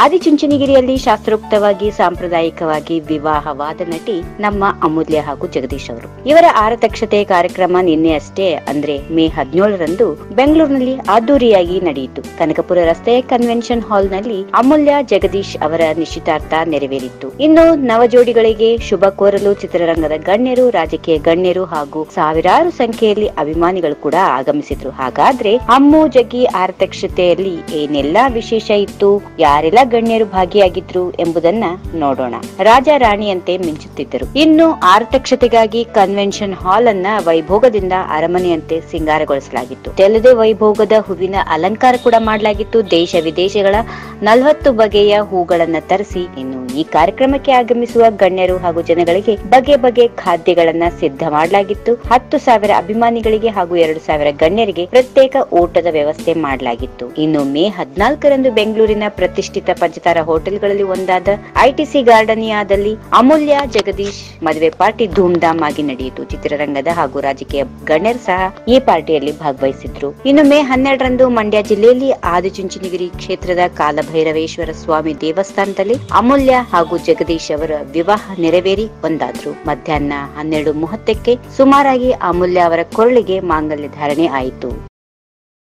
ಆದಿಚುಂಚನಗಿರಿಯಲ್ಲಿ ಶಾಸ್ತ್ರೋಕ್ತವಾಗಿ ಸಾಂಪ್ರದಾಯಿಕವಾಗಿ ವಿವಾಹವಾದ ನಟಿ ನಮ್ಮ ಅಮೂಲ್ಯ ಹಾಗೂ ಜಗದೀಶ್ ಅವರು. ಇವರ ಆರತಕ್ಷತೆ ಕಾರ್ಯಕ್ರಮ ನಿನ್ನೆ ಅಷ್ಟೇ, ಅಂದ್ರೆ ಮೇ ಹದಿನೇಳರಂದು ಬೆಂಗಳೂರಿನಲ್ಲಿ ಅದ್ದೂರಿಯಾಗಿ ನಡೆಯಿತು. ಕನಕಪುರ ರಸ್ತೆಯ ಕನ್ವೆನ್ಷನ್ ಹಾಲ್ನಲ್ಲಿ ಅಮೂಲ್ಯ, ಜಗದೀಶ್ ಅವರ ನಿಶ್ಚಿತಾರ್ಥ ನೆರವೇರಿತ್ತು. ಇನ್ನು ನವಜೋಡಿಗಳಿಗೆ ಶುಭ ಕೋರಲು ಚಿತ್ರರಂಗದ ಗಣ್ಯರು, ರಾಜಕೀಯ ಗಣ್ಯರು ಹಾಗೂ ಸಾವಿರಾರು ಸಂಖ್ಯೆಯಲ್ಲಿ ಅಭಿಮಾನಿಗಳು ಕೂಡ ಆಗಮಿಸಿದ್ರು. ಹಾಗಾದ್ರೆ ಅಮ್ಮು, ಜಗ್ಗಿ ಆರತಕ್ಷತೆಯಲ್ಲಿ ಏನೆಲ್ಲಾ ವಿಶೇಷ ಇತ್ತು? ಯಾರೆಲ್ಲ ಗಣ್ಯರು ಭಾಗಿಯಾಗಿದ್ರು ಎಂಬುದನ್ನ ನೋಡೋಣ. ರಾಜ ರಾಣಿಯಂತೆ ಮಿಂಚುತ್ತಿದ್ದರು. ಇನ್ನು ಆರತಕ್ಷತೆಗಾಗಿ ಕನ್ವೆನ್ಷನ್ ಹಾಲ್ ಅನ್ನ ವೈಭೋಗದಿಂದ ಅರಮನೆಯಂತೆ ಸಿಂಗಾರಗೊಳಿಸಲಾಗಿತ್ತು. ತೆಲದೆ ವೈಭೋಗದ ಹೂವಿನ ಅಲಂಕಾರ ಕೂಡ ಮಾಡಲಾಗಿತ್ತು. ದೇಶ ವಿದೇಶಗಳ ನಲವತ್ತು ಬಗೆಯ ಹೂಗಳನ್ನ ತರಿಸಿ ಇನ್ನು ಈ ಕಾರ್ಯಕ್ರಮಕ್ಕೆ ಆಗಮಿಸುವ ಗಣ್ಯರು ಹಾಗೂ ಜನಗಳಿಗೆ ಬಗೆ ಬಗೆ ಖಾದ್ಯಗಳನ್ನ ಸಿದ್ಧ ಮಾಡಲಾಗಿತ್ತು. ಹತ್ತು ಸಾವಿರ ಅಭಿಮಾನಿಗಳಿಗೆ ಹಾಗೂ ಎರಡು ಸಾವಿರ ಗಣ್ಯರಿಗೆ ಪ್ರತ್ಯೇಕ ಊಟದ ವ್ಯವಸ್ಥೆ ಮಾಡಲಾಗಿತ್ತು. ಇನ್ನು ಮೇ ಹದಿನಾಲ್ಕರಂದು ಬೆಂಗಳೂರಿನ ಪ್ರತಿಷ್ಠಿತ ಪಂಚತಾರ ಹೋಟೆಲ್ಗಳಲ್ಲಿ ಒಂದಾದ ಐಟಿಸಿ ಗಾರ್ಡನಿಯಾದಲ್ಲಿ ಅಮೂಲ್ಯ ಜಗದೀಶ್ ಮದುವೆ ಪಾರ್ಟಿ ಧೂಮ್ಧಾಮ್ ಆಗಿ ನಡೆಯಿತು. ಚಿತ್ರರಂಗದ ಹಾಗೂ ರಾಜಕೀಯ ಗಣ್ಯರು ಸಹ ಈ ಪಾರ್ಟಿಯಲ್ಲಿ ಭಾಗವಹಿಸಿದ್ರು. ಇನ್ನು ಮೇ ಹನ್ನೆರಡರಂದು ಮಂಡ್ಯ ಜಿಲ್ಲೆಯಲ್ಲಿ ಆದಿಚುಂಚನಗಿರಿ ಕ್ಷೇತ್ರದ ಕಾಲಭೈರವೇಶ್ವರ ಸ್ವಾಮಿ ದೇವಸ್ಥಾನದಲ್ಲಿ ಅಮೂಲ್ಯ ಹಾಗೂ ಜಗದೀಶ್ ಅವರ ವಿವಾಹ ನೆರವೇರಿ ಒಂದಾದ್ರು. ಮಧ್ಯಾಹ್ನ ಹನ್ನೆರಡು ಮೂವತ್ತಕ್ಕೆ ಸುಮಾರಾಗಿ ಅಮೂಲ್ಯ ಅವರ ಕೊರಳಿಗೆ ಮಾಂಗಲ್ಯ ಧಾರಣೆ ಆಯಿತು.